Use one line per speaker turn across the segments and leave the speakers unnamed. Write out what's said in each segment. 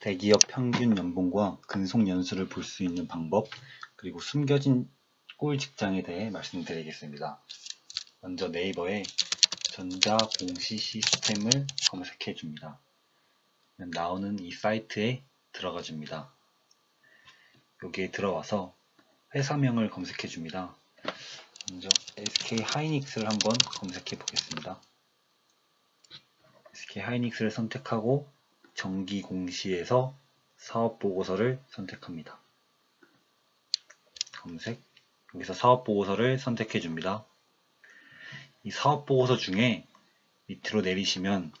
대기업 평균 연봉과 근속 연수를 볼 수 있는 방법, 그리고 숨겨진 꿀 직장에 대해 말씀드리겠습니다. 먼저 네이버에 전자공시 시스템을 검색해 줍니다. 나오는 이 사이트에 들어가 줍니다. 여기에 들어와서 회사명을 검색해 줍니다. 먼저 SK 하이닉스를 한번 검색해 보겠습니다. SK 하이닉스를 선택하고 정기 공시에서 사업 보고서를 선택합니다. 검색 여기서 사업 보고서를 선택해 줍니다. 이 사업 보고서 중에 밑으로 내리시면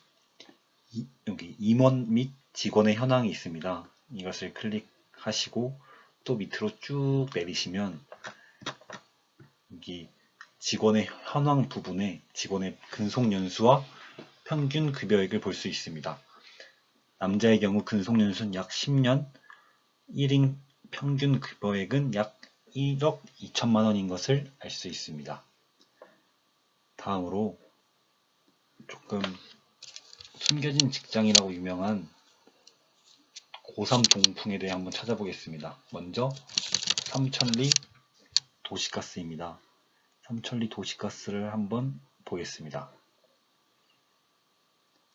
이, 여기 임원 및 직원의 현황이 있습니다. 이것을 클릭하시고 또 밑으로 쭉 내리시면 여기 직원의 현황 부분에 직원의 근속 연수와 평균 급여액을 볼 수 있습니다. 남자의 경우 근속 연수는 약 10년, 1인 평균 급여액은 약 1억 2천만 원인 것을 알 수 있습니다. 다음으로 조금 숨겨진 직장이라고 유명한 고3 동풍에 대해 한번 찾아보겠습니다. 먼저 삼천리 도시가스입니다. 삼천리 도시가스를 한번 보겠습니다.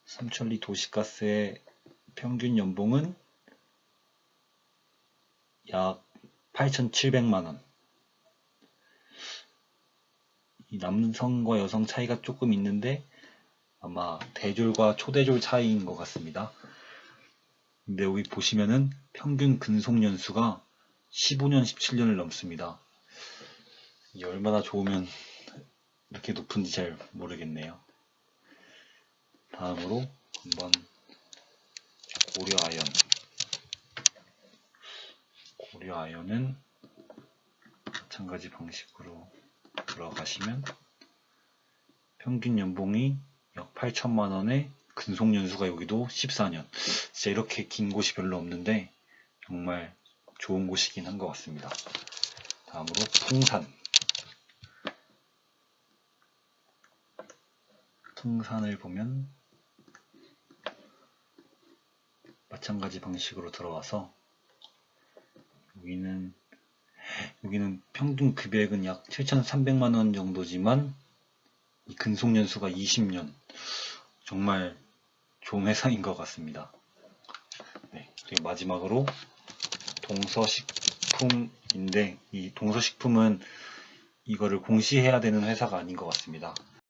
삼천리 도시가스의 평균 연봉은 약 8,700만원. 이 남성과 여성 차이가 조금 있는데 아마 대졸과 초대졸 차이인 것 같습니다. 근데 여기 보시면은 평균 근속 연수가 15년, 17년을 넘습니다. 이게 얼마나 좋으면 이렇게 높은지 잘 모르겠네요. 다음으로 한번 고려 아연. 고려 아연은 마찬가지 방식으로 들어가시면 평균 연봉이 약 8천만 원에 근속 연수가 여기도 14년. 진짜 이렇게 긴 곳이 별로 없는데 정말 좋은 곳이긴 한 것 같습니다. 다음으로 풍산. 풍산을 보면 마찬가지 방식으로 들어와서 여기는 여기는 평균 급여액은 약 7,300만 원 정도지만 이 근속 연수가 20년 정말 좋은 회사인 것 같습니다. 네, 그리고 마지막으로 동서식품인데 이 동서식품은 이거를 공시해야 되는 회사가 아닌 것 같습니다.